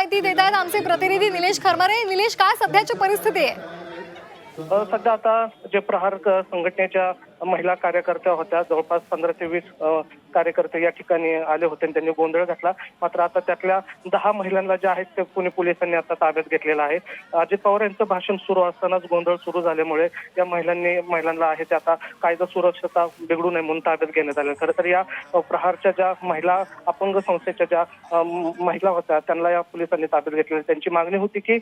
माहिती देत आहेत आमचे प्रतिनिधी निलेश खरमारे निलेश काय सध्याची परिस्थिती आहे? सध्या आता जे प्रहार क- संघटनेच्या महिला कार्यकर्त्या होत्या. जवळपास पंधरा ते वीस कार्यकर्ते या ठिकाणी आले होते आणि त्यांनी गोंधळ घातला. मात्र आता त्यातल्या दहा महिलांना ज्या आहेत ते पुणे पोलिसांनी आता ताब्यात घेतलेला आहे. अजित पवार यांचं भाषण सुरू असतानाच गोंधळ सुरू झाल्यामुळे या महिलांनी महिलांना आहे ते आता कायदा सुरक्षता बिघडू नये म्हणून ताब्यात घेण्यात आले. खरं तर या प्रहारच्या ज्या महिला अपंग संस्थेच्या ज्या महिला होत्या त्यांना या पोलिसांनी ताब्यात घेतलेलं त्यांची मागणी होती की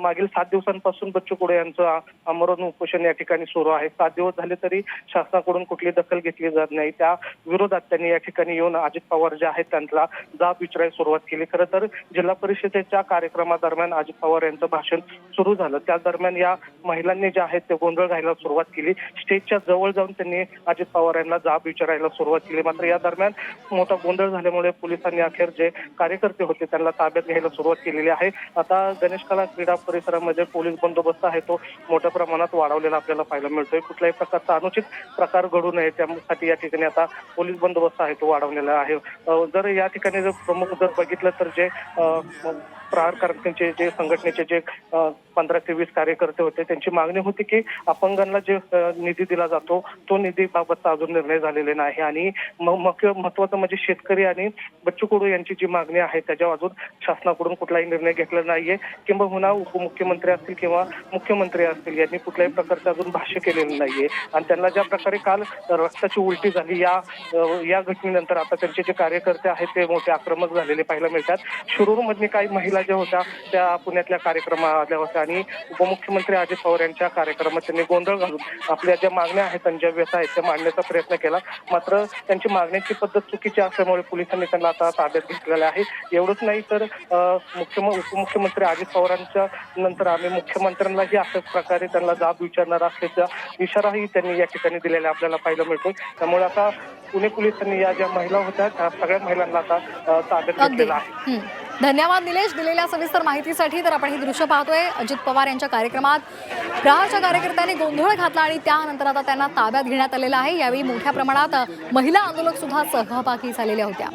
मागील सात दिवसांपासून बच्चू कुडे यांचं आमरण उपोषण या ठिकाणी सुरू आहे. सात दिवस झाले तरी शासनाकडून कुठली दखल घेतली जात नाही. त्या विरोधात त्यांनी या ठिकाणी येऊन अजित पवार जे आहेत त्यांना जाब विचारायला सुरुवात केली. खरं तर जिल्हा परिषदेच्या कार्यक्रमादरम्यान अजित पवार यांचं भाषण सुरू झालं. त्या दरम्यान या महिलांनी जे आहेत ते गोंधळ घालायला सुरुवात केली. स्टेजच्या जवळ जाऊन त्यांनी अजित पवार यांना जाब विचारायला सुरुवात केली. मात्र या दरम्यान मोठा गोंधळ झाल्यामुळे पोलिसांनी अखेर जे कार्यकर्ते होते त्यांना ताब्यात घ्यायला सुरुवात केलेली आहे. आता गणेश कला क्रीडा परिसरामध्ये पोलीस बंदोबस्त आहे. तो मोठ्या प्रमाणात वाढवलेला आपल्याला पाहायला मिळतोय. कुठल्याही प्रकारचा अनुचित प्रकार घडू नये त्यासाठी या ठिकाणी आता पोलीस बंदोबस्त आहे तो वाढवलेला आहे. जर या ठिकाणी जर प्रमुख जर बघितलं तर जे प्रहारकारांचे प्रहार जे संघटनेचे जे पंधरा ते वीस कार्यकर्ते होते त्यांची मागणी होती की अपंगांना जे निधी दिला जातो तो निधी बाबतचा अजून निर्णय झालेला नाही. आणि म- मुख्य महत्वाचं म्हणजे शेतकरी आणि बच्चू कडू यांची जी मागणी आहे त्याच्यावर अजून शासनाकडून कुठलाही निर्णय घेतला नाहीये. किंबहुना उपमुख्यमंत्री असतील किंवा मुख्यमंत्री असतील यांनी कुठल्याही प्रकारचं अजून भाष्य केलेलं नाहीये. आणि त्यांना ज्या प्रकारे काल रक्ताची उलटी झाली. या या घटनेनंतर आता त्यांचे जे कार्यकर्ते आहेत ते मोठे आक्रमक झालेले पाहायला मिळतात. शिरूर काही महिला ज्या होत्या त्या पुण्यातल्या कार्यक्रमा आल्या होत्या आणि उपमुख्यमंत्री अजित पवार यांच्या कार्यक्रमात त्यांनी गोंधळ घालून आपल्या ज्या मागण्या आहेत आणि ज्या व्यथा आहेत त्या मांडण्याचा प्रयत्न केला. मात्र त्यांची मागण्याची पद्धत चुकीची असल्यामुळे पोलिसांनी त्यांना आता ताब्यात घेतलेल्या आहे. एवढंच नाही तर मुख्यम उपमुख्यमंत्री अजित पवारांच्या नंतर आम्ही मुख्यमंत्र्यांनाही अशाच प्रकारे त्यांना जाब विचारणार असल्याचा इशाराही त्यांनी या ठिकाणी दिलेला आपल्याला पाहायला मिळतो त्यामुळे आता पुणे पोलिसांनी या ज्या महिला होत्या त्या सगळ्या महिलांना आता ताब्यात घेतलेलं आहे. धन्यवाद निलेश दिलेल्या सविस्तर माहितीसाठी. तर आपण ही दृश्य पाहतोय. अजित पवार यांच्या कार्यक्रमात प्रहारच्या कार्यकर्त्यांनी गोंधळ घातला आणि त्यानंतर आता त्यांना ताब्यात घेण्यात आलेलं आहे. यावेळी मोठ्या प्रमाणात महिला आंदोलक सुद्धा सहभागी झालेल्या होत्या.